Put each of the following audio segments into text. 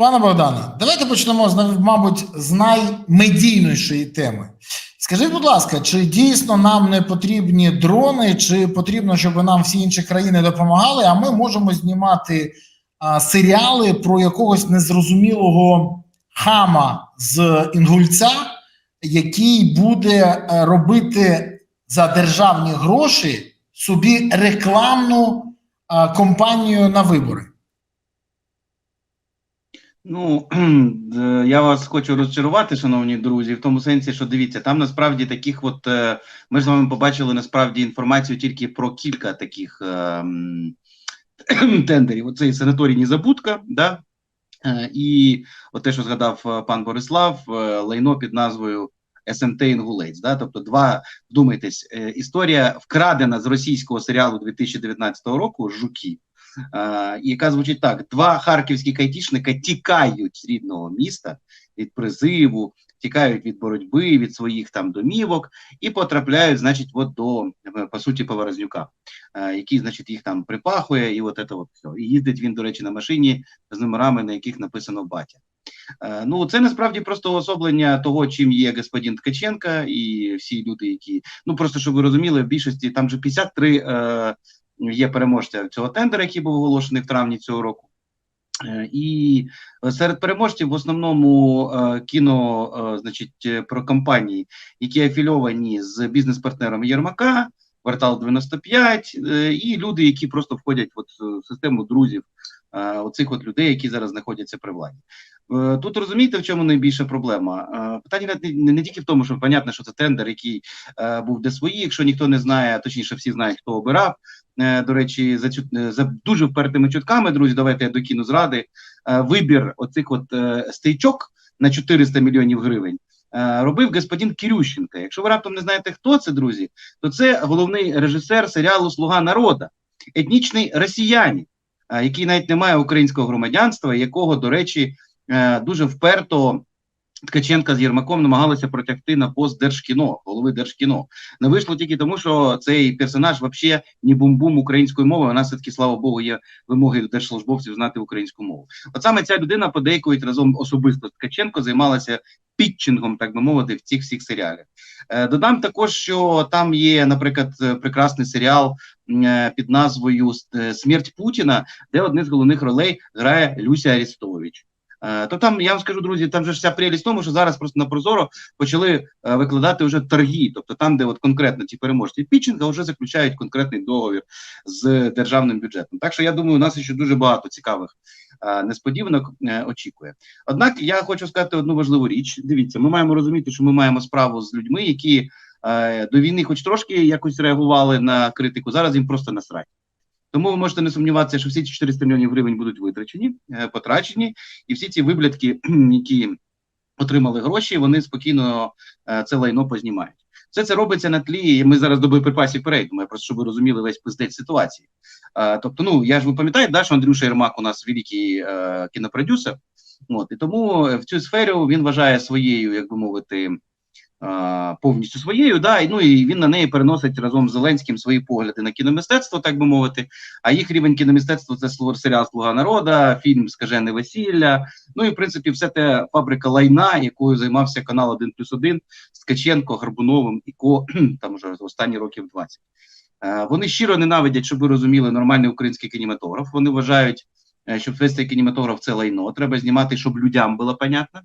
Пане Богдане, давайте почнемо з мабуть з наймедійнішої теми. Скажіть, будь ласка, чи дійсно нам не потрібні дрони, чи потрібно, щоб нам всі інші країни допомагали? А ми можемо знімати а, серіали про якогось незрозумілого хама з Інгульця, який буде е, робити за державні гроші собі рекламну а, кампанію на вибори. Ну е, я вас хочу розчарувати, шановні друзі, в тому сенсі, що дивіться, там насправді таких, от е, ми з вами побачили насправді інформацію тільки про кілька таких е, тендерів. Оцей санаторій Незабудка, да? І от те, що згадав пан Борислав, лайно під назвою СМТ Інгулець. Да? Тобто, два вдумайтесь, історія вкрадена з російського серіалу 2019 року Жуки. Е, яка звучить так: два харківські кайтішника тікають з рідного міста від призиву, тікають від боротьби, від своїх там домівок і потрапляють, значить, от до е, по суті Поворознюка, е, який, значить, їх там припахує, і от це от все. І їздить він, до речі, на машині з номерами, на яких написано батя. Ну, це насправді просто особлення того, чим є господин Ткаченка і всі люди, які ну просто щоб ви розуміли, в більшості там же 53 е, є переможця цього тендера, який був оголошений в травні цього року. Е, І серед переможців в основному е, кіно, е, значить, про компанії, які афільовані з бізнес-партнерами Єрмака, квартал 95, е, і люди, які просто входять от в систему друзів, оцих от людей, які зараз знаходяться при владі. Е, Тут розумієте, в чому найбільша проблема? Е, Питання не, не, тільки в тому, що понятно, що це тендер, який е, був де свої. Якщо ніхто не знає, точніше всі знають, хто обирав. Е, До речі, за цю е, за дуже впертими чутками, друзі, давайте я докину зради. Е, Вибір оцих от е, стейчок на 400 мільйонів гривень. Робив господин Кирющенко. Якщо ви раптом не знаєте, хто це, друзі, то це головний режисер серіалу Слуга народа, етнічний росіянин, який навіть не має українського громадянства, якого, до речі, дуже вперто Ткаченка з Єрмаком намагалися протягти на пост Держкіно, голови Держкіно. Не вийшло тільки тому, що цей персонаж взагалі не бум-бум української мови. У нас все-таки, слава Богу, є вимоги держслужбовців знати українську мову. От саме ця людина подейкують разом особисто з Ткаченко займалася пітчингом, так би мовити, в цих всіх серіалах. Е, Додам також, що там є, наприклад, е, прекрасний серіал е, під назвою е, Смерть Путіна, де одне з головних ролей грає Люся Арістович. Е, То там я вам скажу, друзі, там же вся прелість в тому, що зараз просто на Прозоро почали е, викладати вже торги, тобто там, де от конкретно ті переможці пітчинга вже заключають конкретний договір з державним бюджетом. Так що я думаю, у нас ще дуже багато цікавих е, несподіванок очікує. Однак я хочу сказати одну важливу річ. Дивіться, ми маємо розуміти, що ми маємо справу з людьми, які до війни, хоч трошки якось реагували на критику. Зараз їм просто насрать. Тому ви можете не сумніватися, що всі ці 400 мільйонів гривень будуть витрачені, е, потрачені, і всі ці виблядки, які отримали гроші, вони спокійно е, це лайно познімають. Все це робиться на тлі. і Ми зараз до боєприпасів перейдемо. Просто щоб ви розуміли весь пиздець ситуації. Е, тобто, ну я ж ви пам'ятаєте, да, що Андрюша Єрмак у нас великий е, кінопродюсер. От і тому в цю сферу він вважає своєю, як би мовити. Повністю своєю, да, ну і він на неї переносить разом з Зеленським свої погляди на кіномистецтво, так би мовити. А їх рівень кіномистецтва це серіал Слуга народа, фільм Скажене весілля. Ну і в принципі, все те фабрика лайна, якою займався канал 1 плюс 1 з Ткаченко, Горбуновим і Ко там уже останні років 20. Е, Вони щиро ненавидять, щоб ви розуміли, нормальний український кінематограф. Вони вважають, е, що цей кінематограф це лайно. Треба знімати, щоб людям було понятно.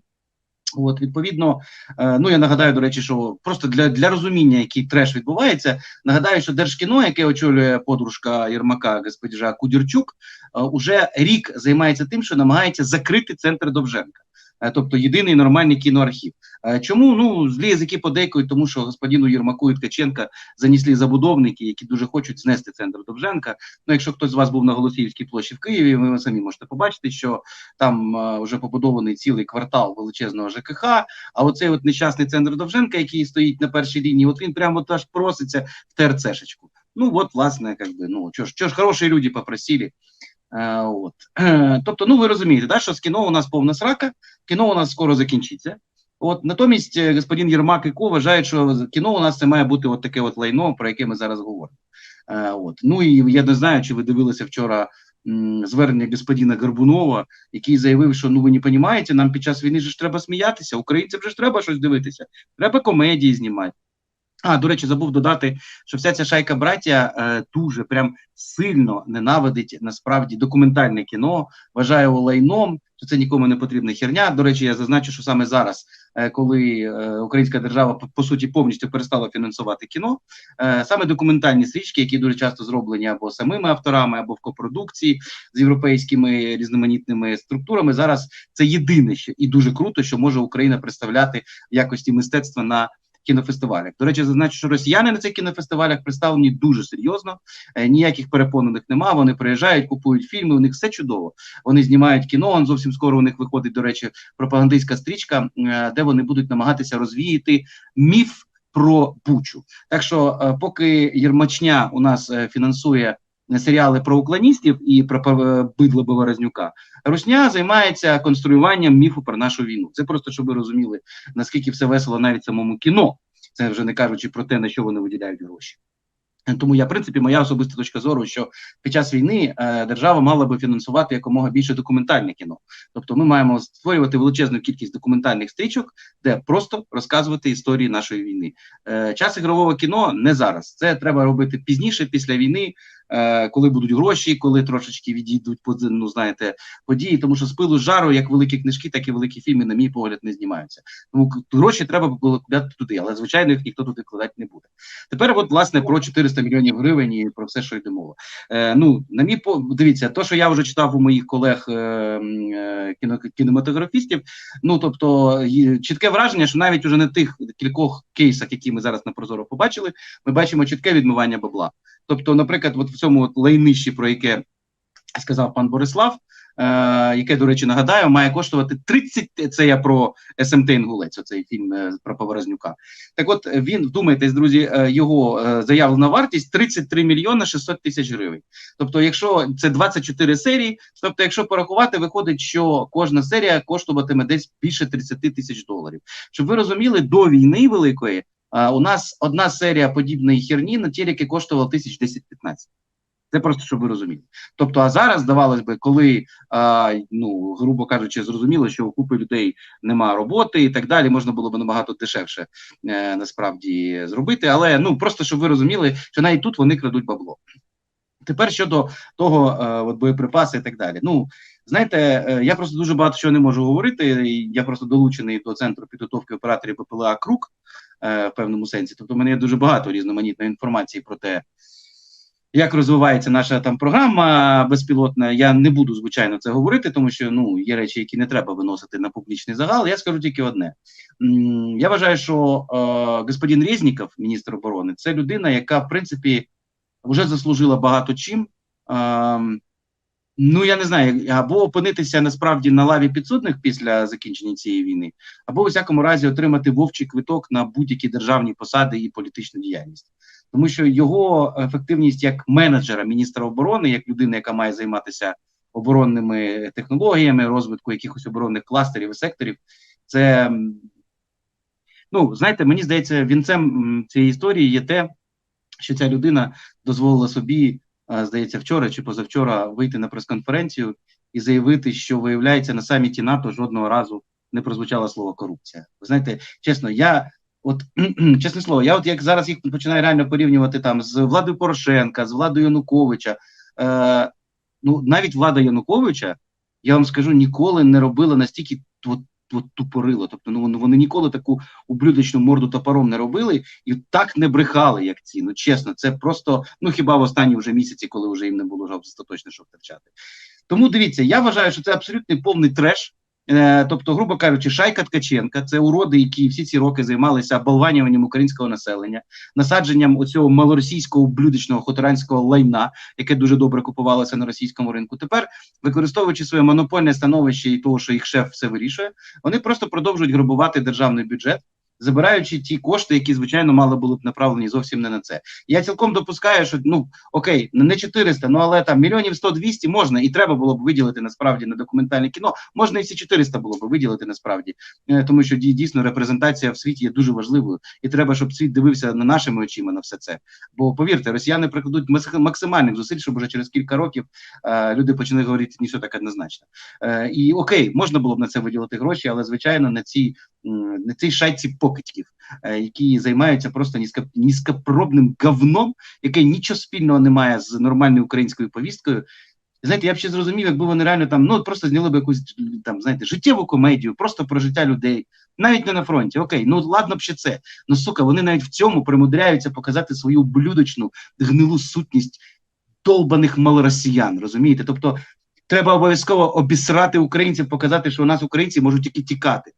От, відповідно, е, ну я нагадаю, до речі, що просто для, для розуміння, який треш відбувається, нагадаю, що Держкіно, яке очолює подружка Єрмака господжа Кудірчук, е, уже рік займається тим, що намагається закрити центр Довженка. Е, Тобто єдиний нормальний кіноархів. Е, Чому ну злі язики подейкують, тому що господину Єрмаку і Ткаченка занесли забудовники, які дуже хочуть знести центр Довженка. Ну, якщо хтось з вас був на Голосіївській площі в Києві, ви самі можете побачити, що там е, вже побудований цілий квартал величезного ЖКХ. А оцей от нещасний центр Довженка, який стоїть на першій лінії, от він прямо от аж проситься в ТРЦшечку. Ну от, власне, как би, ну чого ж, чого ж хороші люди попросили. Е, от. Тобто, ну ви розумієте, да, що з кіно у нас повна срака, кіно у нас скоро закінчиться. От натомість е, господин Єрмак і Ко вважають, що кіно у нас це має бути от таке от лайно, про яке ми зараз говоримо. Е, от. Ну і я не знаю, чи ви дивилися вчора звернення господина Горбунова, який заявив, що ну ви не розумієте, нам під час війни ж треба сміятися, українцям же ж треба щось дивитися, треба комедії знімати. А, до речі, забув додати, що вся ця шайка браття е, дуже прям сильно ненавидить насправді документальне кіно, вважає його лайном, що це нікому не потрібна херня. До речі, я зазначу, що саме зараз, е, коли е, українська держава по, по суті повністю перестала фінансувати кіно, е, саме документальні стрічки, які дуже часто зроблені або самими авторами, або в копродукції з європейськими різноманітними структурами, зараз це єдине що і дуже круто, що може Україна представляти в якості мистецтва на кінофестивалях. До речі, зазначу, що росіяни на цих кінофестивалях представлені дуже серйозно. Е, ніяких перепон у них нема. Вони приїжджають, купують фільми. У них все чудово. Вони знімають кіно. Он зовсім скоро у них виходить, до речі, пропагандистська стрічка, е, де вони будуть намагатися розвіяти міф про Бучу. Так що, е, поки Єрмачня у нас е, фінансує серіали про уклоністів і про е, бидло Беваразнюка, Русня займається конструюванням міфу про нашу війну. Це просто щоб ви розуміли, наскільки все весело навіть самому кіно. Це вже не кажучи про те, на що вони виділяють гроші. Тому я, в принципі, моя особиста точка зору, що під час війни е, держава мала би фінансувати якомога більше документальне кіно. Тобто, ми маємо створювати величезну кількість документальних стрічок, де просто розказувати історії нашої війни. Е, час ігрового кіно не зараз. Це треба робити пізніше, після війни, коли будуть гроші, коли трошечки відійдуть ну, знаєте, події. Тому що з пилу жару, як великі книжки, так і великі фільми, на мій погляд, не знімаються. Тому гроші треба було кидати туди, але звичайно їх ніхто туди вкладати не буде. Тепер, от власне про 400 мільйонів гривень і про все, що йде мова. Е, ну на мій по дивіться, то що я вже читав у моїх колег е, е, кінематографістів. Ну тобто є чітке враження, що навіть уже на тих кількох кейсах, які ми зараз на прозоро побачили, ми бачимо чітке відмивання бабла. Тобто, наприклад, от в цьому лайнищі, про яке сказав пан Борислав, е, яке, до речі, нагадаю, має коштувати 30, це я про СМТ Інгулець, оцей фільм е, про Поворознюка. Так от він, вдумайтесь, друзі, е, його е, заявлена вартість 33 мільйони 600 тисяч гривень. Тобто, якщо це 24 серії, тобто, якщо порахувати, виходить, що кожна серія коштуватиме десь більше 30 тисяч доларів. Щоб ви розуміли, до війни великої у нас одна серія подібної херні на телеки коштувала тисяч 10-15. Це просто щоб ви розуміли. Тобто, а зараз здавалось би, коли а, ну грубо кажучи, зрозуміло, що у купи людей нема роботи і так далі, можна було б набагато дешевше е, насправді зробити. Але ну просто щоб ви розуміли, що навіть тут вони крадуть бабло. Тепер щодо того, е, от боєприпаси і так далі. Ну знаєте, е, я просто дуже багато чого не можу говорити. Я просто долучений до центру підготовки операторів БПЛА Крук в певному сенсі. Тобто, в мене є дуже багато різноманітної інформації про те, як розвивається наша там програма безпілотна. Я не буду звичайно це говорити, тому що ну є речі, які не треба виносити на публічний загал. Я скажу тільки одне. Я вважаю, що е, господин Резніков, міністр оборони, це людина, яка в принципі вже заслужила багато чим. Ем, ну я не знаю, або опинитися насправді на лаві підсудних після закінчення цієї війни, або у всякому разі отримати вовчий квиток на будь-які державні посади і політичну діяльність. Тому що його ефективність як менеджера міністра оборони, як людина, яка має займатися оборонними технологіями, розвитку якихось оборонних кластерів і секторів, це ну знаєте, мені здається, вінцем цієї історії є те, що ця людина дозволила собі, здається, вчора чи позавчора вийти на прес-конференцію і заявити, що виявляється на саміті НАТО жодного разу не прозвучало слово корупція. Ви знаєте, чесно, я от чесне слово, я от як зараз їх починаю реально порівнювати там з владою Порошенка, з владою Януковича. Е, ну навіть влада Януковича, я вам скажу, ніколи не робила настільки от тупорило. Тобто, ну вони, ніколи таку ублюдочну морду топором не робили і так не брехали, як ці. Ну чесно, це просто ну хіба в останні вже місяці, коли вже їм не було жалоб остаточно що втрачати. Тому дивіться, я вважаю, що це абсолютний повний треш. Е, тобто, грубо кажучи, шайка Ткаченка це уроди, які всі ці роки займалися оболванюванням українського населення, насадженням оцього малоросійського блюдечного хуторанського лайна, яке дуже добре купувалося на російському ринку. Тепер, використовуючи своє монопольне становище і того, що їх шеф все вирішує, вони просто продовжують грабувати державний бюджет. Забираючи ті кошти, які звичайно мали були б направлені зовсім не на це. Я цілком допускаю, що ну окей, не 400, ну але там мільйонів 100-200 можна і треба було б виділити насправді на документальне кіно. Можна і всі 400 було б виділити насправді, е, тому що дій- дійсно репрезентація в світі є дуже важливою, і треба, щоб світ дивився не нашими очима на все це. Бо повірте, росіяни прикладуть максимальних зусиль, щоб вже через кілька років е, люди почали говорити ніщо так однозначно. Е, і окей, можна було б на це виділити гроші, але звичайно на ці м, на цій шайці покидьків, е, які займаються просто низько, низькопробним говном, яке нічого спільного не має з нормальною українською повісткою. Знаєте, я б ще зрозумів, якби вони реально там ну просто зняли б якусь там, знаєте, життєву комедію, просто про життя людей, навіть не на фронті. Окей, ну ладно б ще це. Ну сука, вони навіть в цьому примудряються показати свою блюдочну гнилу сутність долбаних малоросіян. Розумієте? Тобто треба обов'язково обісрати українців, показати, що у нас українці можуть тільки тікати.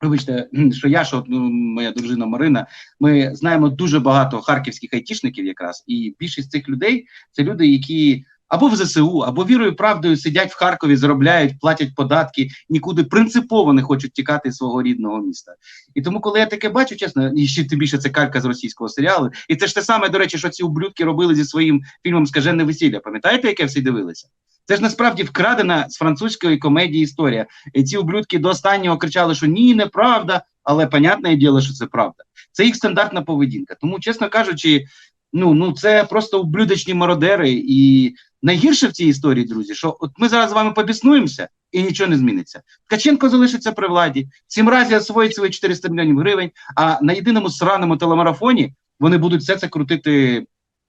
Вибачте, що я, що ну, моя дружина Марина, ми знаємо дуже багато харківських айтішників, якраз, і більшість цих людей це люди, які або в ЗСУ, або вірою правдою сидять в Харкові, заробляють, платять податки, нікуди принципово не хочуть тікати з свого рідного міста. І тому, коли я таке бачу, чесно, і ще тим більше це калька з російського серіалу, і це ж те саме, до речі, що ці ублюдки робили зі своїм фільмом Скажене весілля. Пам'ятаєте, яке всі дивилися? Це ж насправді вкрадена з французької комедії історія. І ці ублюдки до останнього кричали, що ні, неправда, але понятне діло, що це правда. Це їх стандартна поведінка. Тому, чесно кажучи, ну, ну це просто ублюдочні мародери. І найгірше в цій історії, друзі, що от ми зараз з вами побіснуємося і нічого не зміниться. Ткаченко залишиться при владі, сім разів освоїть свої 400 мільйонів гривень, а на єдиному сраному телемарафоні вони будуть все це крутити.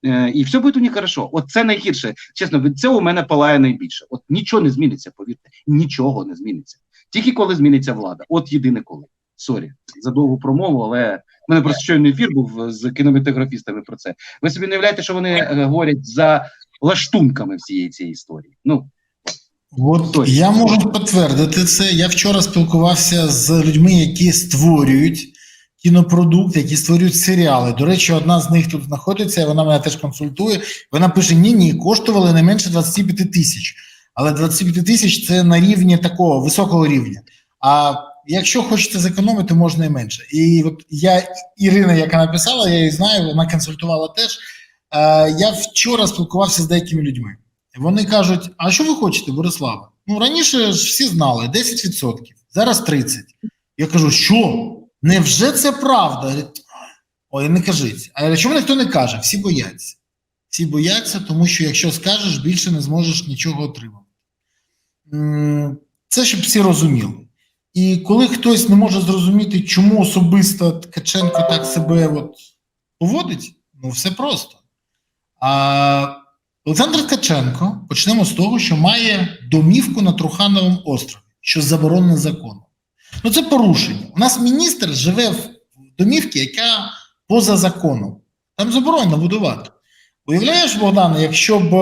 Е, і все буде у них хорошо. От це найгірше. Чесно, від цього у мене палає найбільше. От нічого не зміниться, повірте. Нічого не зміниться. Тільки коли зміниться влада. От єдине коли. Сорі за довгу промову, але в мене просто щойно ефір був з кінематографістами про це. Ви собі не уявляєте, що вони е, говорять за лаштунками всієї цієї історії. Ну От Точно. я можу підтвердити це. Я вчора спілкувався з людьми, які створюють кінопродукт, які створюють серіали. До речі, одна з них тут знаходиться, і вона мене теж консультує. Вона пише: ні, ні, коштували не менше 25 тисяч. Але 25 тисяч це на рівні такого високого рівня. А якщо хочете зекономити, можна і менше. І от я Ірина, яка написала, я її знаю, вона консультувала теж. Е, я вчора спілкувався з деякими людьми. Вони кажуть: а що ви хочете, Бориславе? Ну раніше ж всі знали 10%, зараз 30%. Я кажу, що? Невже це правда? Ой, не кажіть. А чому ніхто не каже? Всі бояться. Всі бояться, тому що якщо скажеш, більше не зможеш нічого отримати. Це щоб всі розуміли. І коли хтось не може зрозуміти, чому особисто Ткаченко так себе от поводить, ну все просто. А Олександр Ткаченко почнемо з того, що має домівку на Трухановому острові, що заборонено законом. Ну це порушення. У нас міністр живе в домівці, яка поза законом. Там заборонено будувати. Уявляєш, Богдане, якщо б,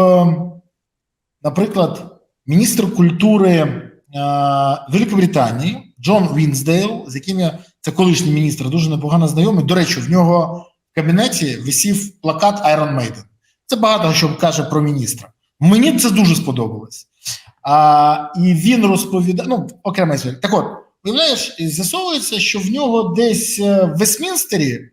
наприклад, міністр культури Великобританії Джон Вінсдейл, з яким я це колишній міністр, дуже непогано знайомий. До речі, в нього в кабінеті висів плакат Iron Maiden. Це багато що каже про міністра. Мені це дуже сподобалось. А, і він розповідає, ну, окрема історія. Так от, уявляєш, з'ясовується, що в нього десь е, в Вестмінстері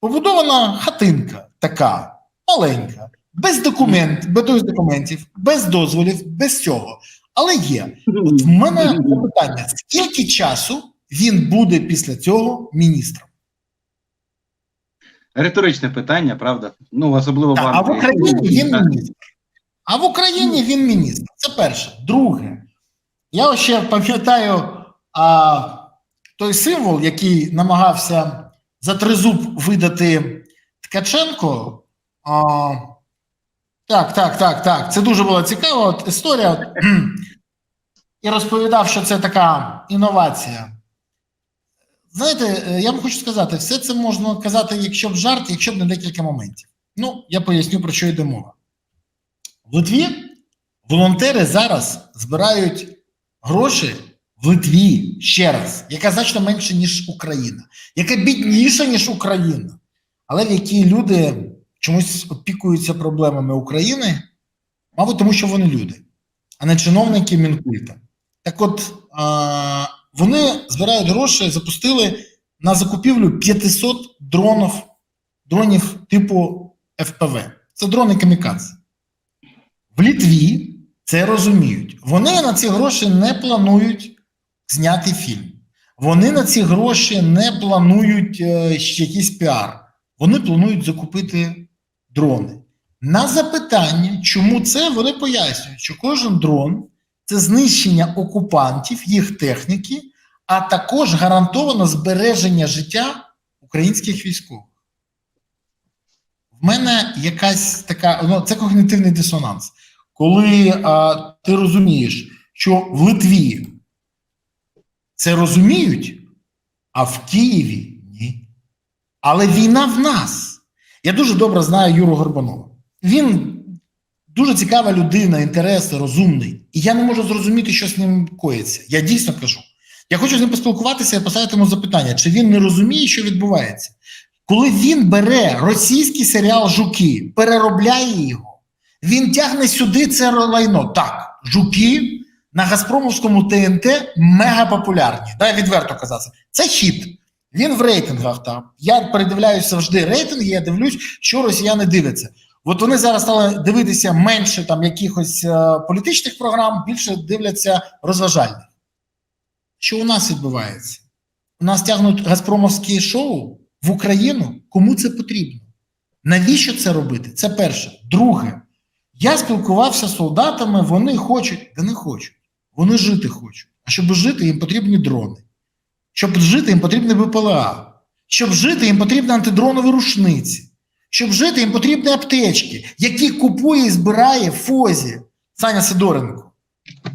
побудована хатинка така, маленька, без документ, без документів, без дозволів, без цього. Але є. От в мене запитання: скільки часу він буде після цього міністром? риторичне питання, правда? Ну особливо Так, а в Україні він міністр. А в Україні він міністр. Це перше. Друге, я ще пам'ятаю а, той символ, який намагався за тризуб видати Ткаченко. А, так, так, так, так. Це дуже була цікава от історія. От, і розповідав, що це така інновація. Знаєте, е, я вам хочу сказати, все це можна казати, якщо б жарт, якщо б не декілька моментів. Ну, я поясню, про що йде мова. В Литві волонтери зараз збирають гроші в Литві ще раз, яка значно менше, ніж Україна, яка бідніша, ніж Україна, але в якій люди чомусь опікуються проблемами України, мабуть, тому що вони люди, а не чиновники Мінкульта. Так от, а, вони збирають гроші, запустили на закупівлю 500 дронів, дронів типу ФПВ. Це дрони камікадзе. В Літві це розуміють. Вони на ці гроші не планують зняти фільм. Вони на ці гроші не планують е, якийсь піар. Вони планують закупити дрони. На запитання, чому це, вони пояснюють, що кожен дрон це знищення окупантів, їх техніки, а також гарантовано збереження життя українських військових. В мене якась така, ну це когнітивний дисонанс. Коли а, ти розумієш, що в Литві це розуміють, а в Києві ні. Але війна в нас. Я дуже добре знаю Юру Горбанова. Він дуже цікава людина, інтереси, розумний. І я не можу зрозуміти, що з ним коїться. Я дійсно кажу. Я хочу з ним поспілкуватися і поставити йому запитання, чи він не розуміє, що відбувається. Коли він бере російський серіал Жуки, переробляє його, він тягне сюди це лайно. Так, жуки на Газпромовському ТНТ мега популярні. Дай відверто казати. Це хіт. Він в рейтингах там. Я передивляюся завжди рейтинги, я дивлюсь, що росіяни дивляться. От вони зараз стали дивитися менше там якихось е, політичних програм, більше дивляться розважальних. Що у нас відбувається? У нас тягнуть газпромовські шоу в Україну. Кому це потрібно? Навіщо це робити? Це перше. Друге, я спілкувався з солдатами, вони хочуть, да не хочуть. Вони жити хочуть. А щоб жити, їм потрібні дрони. Щоб жити, їм потрібні БПЛА. Щоб жити, їм потрібні антидронові рушниці. Щоб жити, їм потрібні аптечки, які купує і збирає ФОЗі Саня Сидоренко.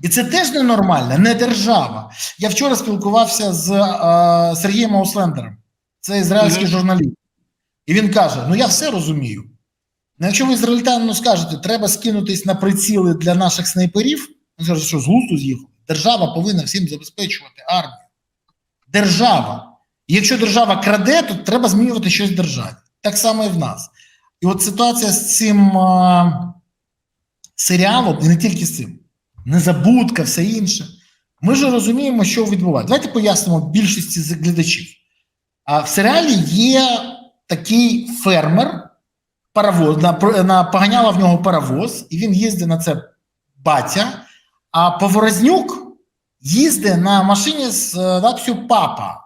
І це теж ненормально, не держава. Я вчора спілкувався з е, Сергієм Ауслендером, це ізраїльський Мгм. журналіст. І він каже: Ну я все розумію. Ну, якщо ви ізраїльтянину скажете, треба скинутись на приціли для наших снайперів, він каже, що з глузду з'їхав. Держава повинна всім забезпечувати армію. Держава. І якщо держава краде, то треба змінювати щось в державі. Так само і в нас. І от ситуація з цим а, серіалом, і не тільки з цим, незабудка, все інше. Ми ж розуміємо, що відбувається. Давайте пояснимо більшості глядачів. А в серіалі є такий фермер, паровоз, на, на поганяла в нього паровоз, і він їздить на це батя, а Поворознюк їздить на машині з е, надписю папа.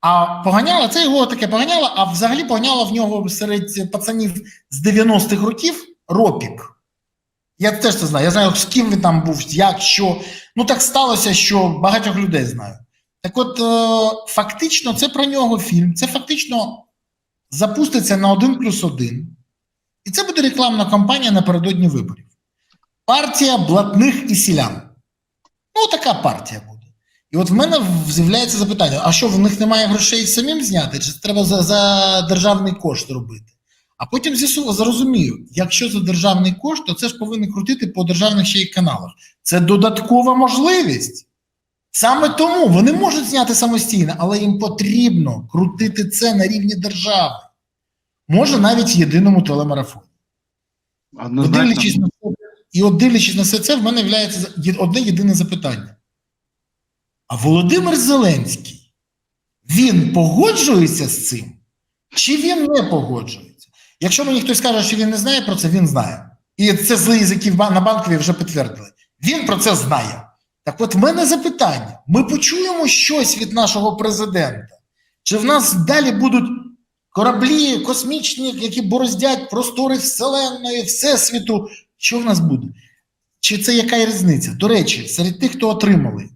А поганяла, це його таке поганяло, а взагалі поганяла в нього серед пацанів з 90-х років Ропік. Я теж це знаю. Я знаю, з ким він там був, як, що. Ну так сталося, що багатьох людей знаю. Так от, е, фактично, це про нього фільм. Це фактично запуститься на 1 плюс 1. І це буде рекламна кампанія напередодні виборів. Партія блатних і селян. Ну, така партія буде. І от в мене з'являється запитання: а що в них немає грошей самим зняти, чи це треба за, за державний кошт робити? А потім зрозумію, якщо за державний кошт, то це ж повинні крутити по державних ще й каналах. Це додаткова можливість. Саме тому вони можуть зняти самостійно, але їм потрібно крутити це на рівні держави. Може, навіть єдиному Однозначно. дивлячись на і от дивлячись на все це, в мене являється одне єдине запитання. А Володимир Зеленський, він погоджується з цим? Чи він не погоджується? Якщо мені хтось скаже, що він не знає про це, він знає. І це язики в на банкові вже підтвердили. Він про це знає. Так от в мене запитання: ми почуємо щось від нашого президента? Чи в нас далі будуть кораблі космічні, які бороздять простори Вселенної, Всесвіту? Що в нас буде? Чи це яка різниця? До речі, серед тих, хто отримали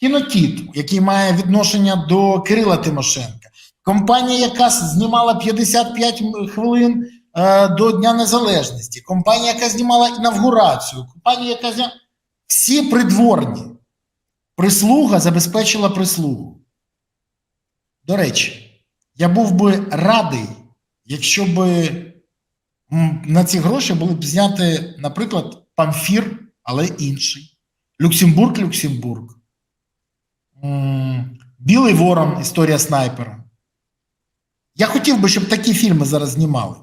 кінокіт, який має відношення до Кирила Тимошенка, компанія, яка знімала 55 хвилин е, до Дня Незалежності, компанія, яка знімала інавгурацію, компанія, яка зняла всі придворні. Прислуга забезпечила прислугу. До речі, я був би радий, якщо би на ці гроші були б зняти, наприклад, памфір, але інший. Люксембург, Люксембург. Білий Ворон, історія снайпера. Я хотів би, щоб такі фільми зараз знімали.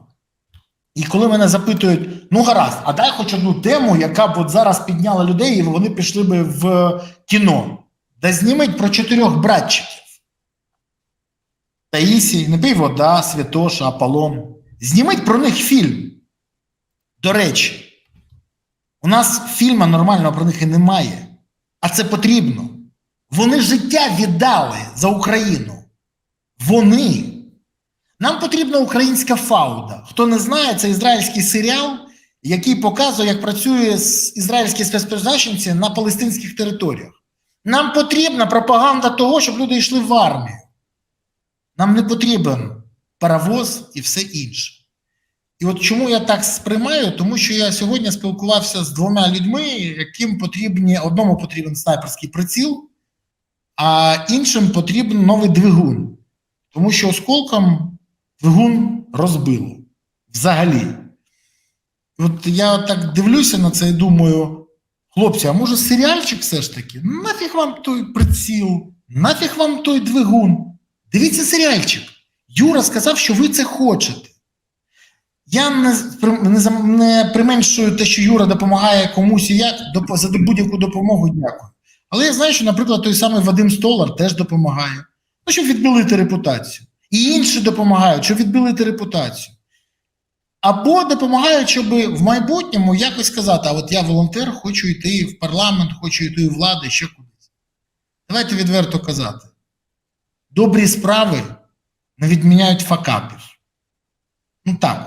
І коли мене запитують, ну гаразд, а дай хоч одну тему, яка б от зараз підняла людей, і вони пішли би в кіно. Да зніміть про чотирьох братчиків. Таїсій, не пий вода, Святоша, Аполлон. Зніміть про них фільм. До речі, у нас фільму нормального про них і немає, а це потрібно. Вони життя віддали за Україну. Вони. Нам потрібна українська фауда. Хто не знає, це ізраїльський серіал, який показує, як працює ізраїльські спецпризначенці на палестинських територіях. Нам потрібна пропаганда того, щоб люди йшли в армію. Нам не потрібен паровоз і все інше. І от чому я так сприймаю? Тому що я сьогодні спілкувався з двома людьми, яким потрібні одному потрібен снайперський приціл, а іншим потрібен новий двигун. Тому що осколком двигун розбило. Взагалі. От я так дивлюся на це і думаю: хлопці, а може серіальчик все ж таки? Нафіг вам той приціл, нафіг вам той двигун. Дивіться серіальчик. Юра сказав, що ви це хочете. Я не, не, не применшую те, що Юра допомагає комусь і як, за будь-яку допомогу дякую. Але я знаю, що, наприклад, той самий Вадим Столар теж допомагає. Ну, щоб відбілити репутацію. І інші допомагають, щоб відбілити репутацію. Або допомагають, щоб в майбутньому якось сказати: а от я волонтер, хочу йти в парламент, хочу йти у влади, ще кудись. Давайте відверто казати. Добрі справи не відміняють факапів. Ну так.